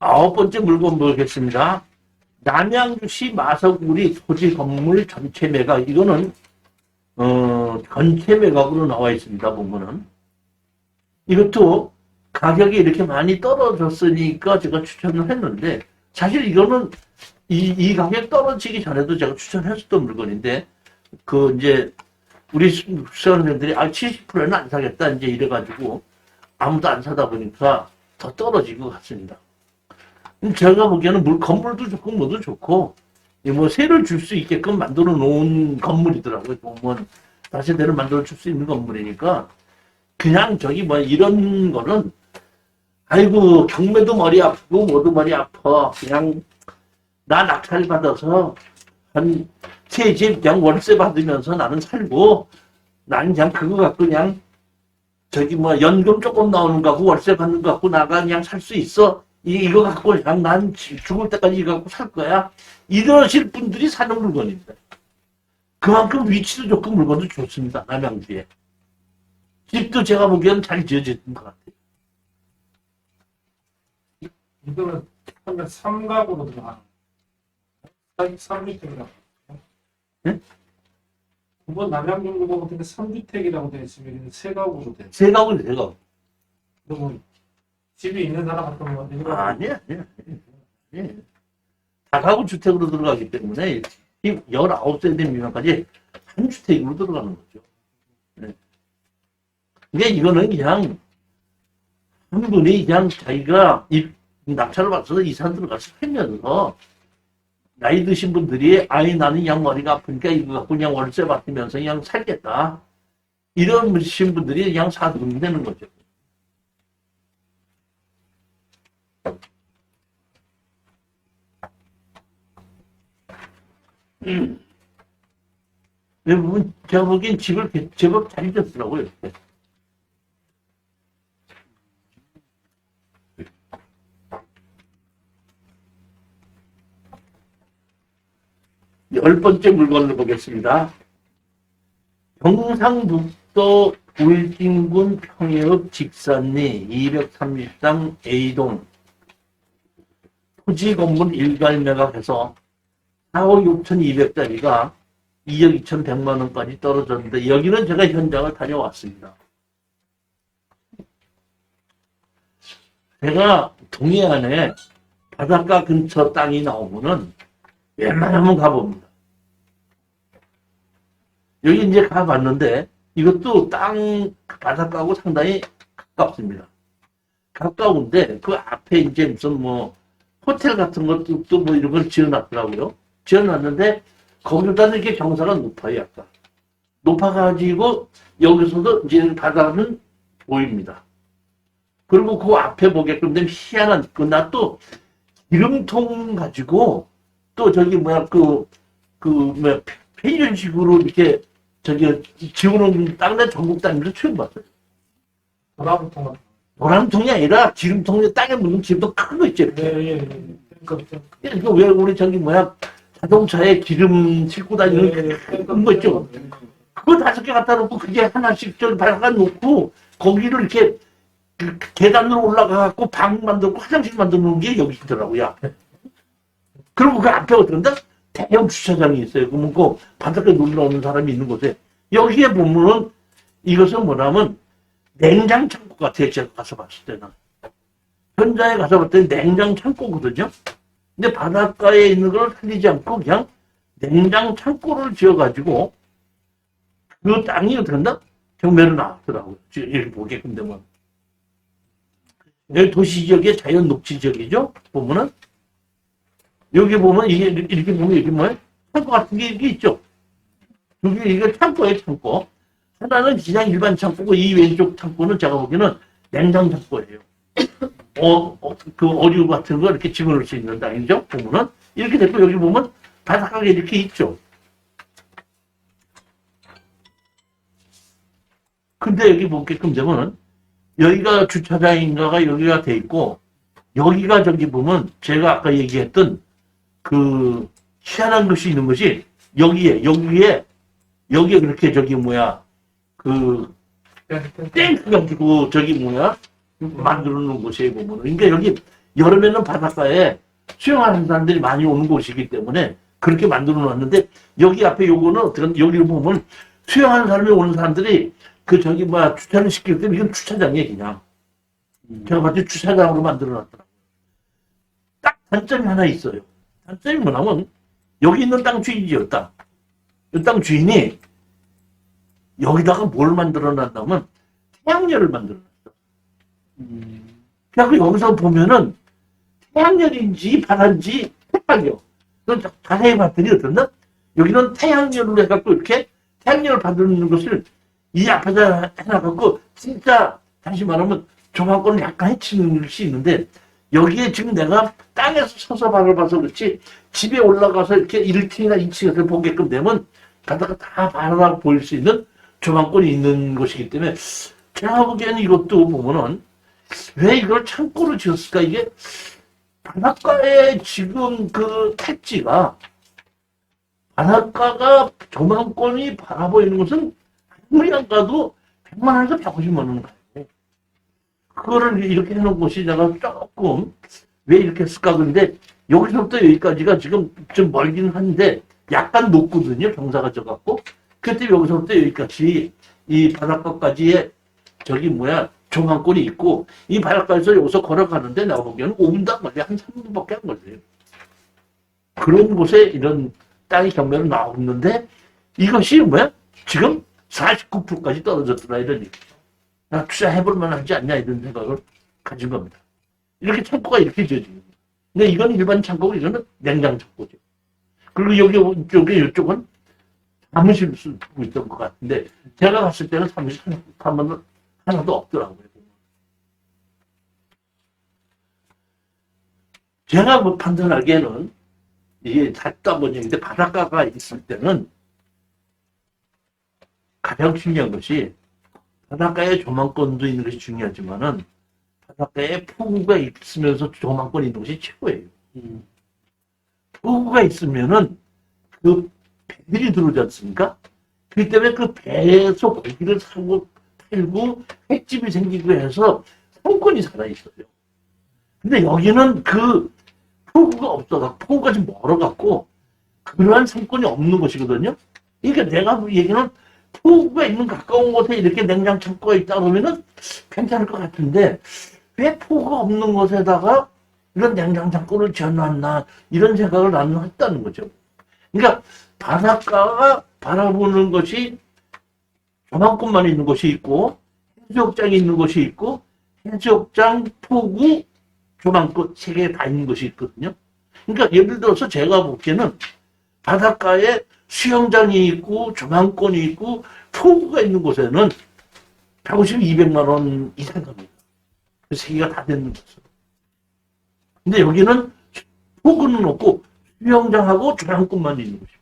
아홉 번째 물건 보겠습니다. 남양주시 마석우리 토지 건물 전체 매각 이거는 어 전체 매각으로 나와 있습니다. 보면은 이것도 가격이 이렇게 많이 떨어졌으니까 제가 추천을 했는데 사실 이거는 이, 이 가격 떨어지기 전에도 제가 추천했었던 물건인데 그 이제 우리 수- 수험생들이 아 70%는 안 사겠다 이제 이래가지고 아무도 안 사다 보니까 더 떨어진 것 같습니다. 음, 제가 보기에는 물 건물도 좋고 뭐도 좋고 이뭐 세를 줄 수 있게끔 만들어 놓은 건물이더라고요. 보면 다세대를 만들어 줄 수 있는 건물이니까. 그냥 저기 뭐 이런 거는 아이고 경매도 머리 아프고 뭐도 머리 아파. 그냥 나 낙찰 받아서 한 세 집 그냥 월세 받으면서 나는 살고 나는 그냥 그거 갖고 그냥 저기 뭐 연금 조금 나오는 거 갖고 월세 받는 거 갖고 나가 그냥 살 수 있어 이, 이거 갖고 그냥 난 지- 죽을 때까지 이거 갖고 살 거야 이러실 분들이 사는 물건입니다 그만큼 위치도 좋고 물건도 좋습니다 남양주에 집도 제가 보기에는 잘 지어진 것 같아요 이거는 한면 삼각으로 들어가는 거예요. 3주택이라고. 네? 9번 남양중 그거 같은 게 3주택이라고 되어 있으면 이게 세 가구로 돼. 세가고 세가 그러면 집이 있는 사람 같은 건 이거 아니야 아니야 아니야. 다가구 주택으로 들어가기 때문에 19세대 미만까지 한 주택으로 들어가는 거죠. 네. 근데 이거는 그냥 한 분이 그냥 자기가 이 낙찰을 받아서 이사 들어가서 살면서 나이 드신 분들이 아이 나는 그냥 머리가 아프니까 이거 갖고 그냥 월세 받으면서 그냥 살겠다. 이런 신 분들이 그냥 사두면 되는 거죠 음. 대부분 제가 보기엔 집을 개- 제법 잘 지었더라고요. 열 번째 물건을 보겠습니다. 경상북도 울진군 평해읍 직산리 233 A동 토지 건물 일괄 매각해서 4억 6,200짜리가 2억 2,100만 원까지 떨어졌는데 여기는 제가 현장을 다녀왔습니다. 제가 동해안에 바닷가 근처 땅이 나오면은 웬만하면 가봅니다. 여기 이제 가봤는데 이것도 땅 바닷가하고 상당히 가깝습니다. 가까운데 그 앞에 이제 무슨 뭐 호텔 같은 것도 또뭐 이런 걸 지어놨더라고요. 지어놨는데 거기보다는 이렇게 경사가 높아요, 약간. 높아가지고 여기서도 이제 바다는 보입니다. 그리고 그 앞에 보게끔 되면 희한한 그나 또 기름통 가지고 또 저기 뭐야 그 그 뭐야 펜션식으로 이렇게 저기 지우는 땅내 전국 땅에서 처음 봤어요. 같은 노란통이 아니라 기름통에 땅에 묻는 기름통 큰 거 있죠. 거. 예, 예, 예. 그러니까 왜 우리 저기 뭐야 자동차에 기름 싣고 다니는 큰거 있죠. 그거 다섯 개 갖다 놓고 그게 하나씩 저기 발가 놓고 거기를 이렇게 그 계단으로 올라가갖고 방 만들고 화장실 만들어 놓은 게 여기 있더라고요. 그리고 그 앞에 어떤데 대형 주차장이 있어요. 그러면 그 바닷가에 놀러 오는 사람이 있는 곳에 여기에 보면은 이것은 뭐냐면 냉장 창고 같아요. 제가 가서 봤을 때는 현장에 가서 봤더니 냉장 창고거든요. 근데 바닷가에 있는 걸 살리지 않고 그냥 냉장 창고를 지어가지고 그 땅이 어떻게 한다? 경매로 나왔더라고요. 이렇게 보게끔 되면. 여기 도시 지역의 자연 녹지 지역이죠? 보면은. 여기 보면 이게 이렇게 보면 이게 뭐예요? 창고 같은 게 이게 있죠? 여기 이게 창고예요, 창고. 하나는 그냥 일반 창고고 이 왼쪽 창고는 제가 보기에는 냉장 창고예요. 어, 어, 그 어류 같은 거 이렇게 집어넣을 수 있는 땅이죠? 보면은. 이렇게 됐고 여기 보면 바닷가가 이렇게 있죠? 근데 여기 보게끔 되면은 여기가 주차장인가가 여기가 돼 있고 여기가 저기 보면 제가 아까 얘기했던 그 희한한 것이 있는 것이 여기에 여기에 여기에 그렇게 저기 뭐야 그 땡크 가 지고 저기 뭐야 만들어 놓은 곳이에요 보면은 그러니까 여기 여름에는 바닷가에 수영하는 사람들이 많이 오는 곳이기 때문에 그렇게 만들어 놨는데 여기 앞에 요거는 어떻게 여기를 보면 수영하는 사람이 오는 사람들이 그 저기 뭐 주차를 시킬 때 이건 주차장이에요 그냥 제가 봤을 때 주차장으로 만들어 놨더라고요. 딱 단점이 하나 있어요. 단점이 뭐냐면 여기 있는 땅 주인이요 땅. 이땅 주인이 여기다가 뭘 만들어 놨냐면 태양열을 만들어 놨어. 그래서 여기서 보면은 태양열인지 바람인지 헷갈려. 자- 자세히 봤더니 어떻나? 여기는 태양열로 해갖고 이렇게 태양열을 받는 것을 이 앞에다 해놔갖고 진짜 다시 말하면 조망권을 약간 해치는 것이 있는데 여기에 지금 내가 땅에서 서서 바라봐서 그렇지 집에 올라가서 이렇게 1층이나 2층에서 보게끔 되면 바다가 다 바라봐 보일 수 있는 조망권이 있는 것이기 때문에 제가 보기에는 이것도 보면은 왜 이걸 창고로 지었을까? 이게 바닷가에 지금 그 택지가 바닷가가 조망권이 바라보이는 것은 아무리 안 가도 100만 원에서 150만 원 가요. 그거를 이렇게 해놓은 곳이 내가 조금 왜 이렇게 했을까? 그런데 여기서부터 여기까지가 지금 좀 멀긴 한데 약간 높거든요 경사가 져갖고. 그때 여기서부터 여기까지 이 바닷가까지의 저기 뭐야 조망권이 있고 이 바닷가에서 여기서 걸어가는데 내가 보기에는 5분도 안 걸려 한 3분밖에 안 걸려요. 그런 곳에 이런 땅이 경매로 나오는데 이것이 뭐야? 지금 49%까지 떨어졌더라 이런 얘기죠 나 투자해볼 만하지 않냐 이런 생각을 가진 겁니다. 이렇게 창고가 이렇게 거예요. 근데 이건 일반 창고고 이거는 냉장 창고죠. 그리고 여기 이쪽에 이쪽은 사무실 쓰고 있던 것 같은데 제가 갔을 때는 사무실 하면 하나도 없더라고요. 제가 뭐 판단하기에는 이게 보니 근데 바닷가가 있을 때는 가장 중요한 것이 바닷가에 조망권도 있는 것이 중요하지만은 바닷가에 폭우가 있으면서 조망권이 있는 것이 최고예요. 폭우가 있으면은 그 배들이 들어오지 않습니까? 그렇기 때문에 그 배에서 고기를 사고 팔고 횟집이 생기고 해서 상권이 살아있어요. 근데 여기는 그 폭우가 없어서 폭우가 좀 멀어갖고 그러한 상권이 없는 것이거든요. 그러니까 내가 얘기는 폭우가 있는 가까운 곳에 이렇게 냉장 창고가 있다 그러면은 괜찮을 것 같은데 왜 폭우가 없는 곳에다가 이런 냉장 창고를 지어놨나 이런 생각을 나는 했다는 거죠. 그러니까 바닷가가 바라보는 것이 조망권만 있는 곳이 있고 해수욕장이 있는 곳이 있고 해수욕장 포구 조망권 세 개 다 있는 것이 있거든요. 그러니까 예를 들어서 제가 보기에는 바닷가에 수영장이 있고 조망권이 있고 포구가 있는 곳에는 150, 200만 원 이상 갑니다. 그 세 개가 다 되는 거죠. 근데 여기는 포구는 없고 수영장하고 조망권만 있는 곳이에요.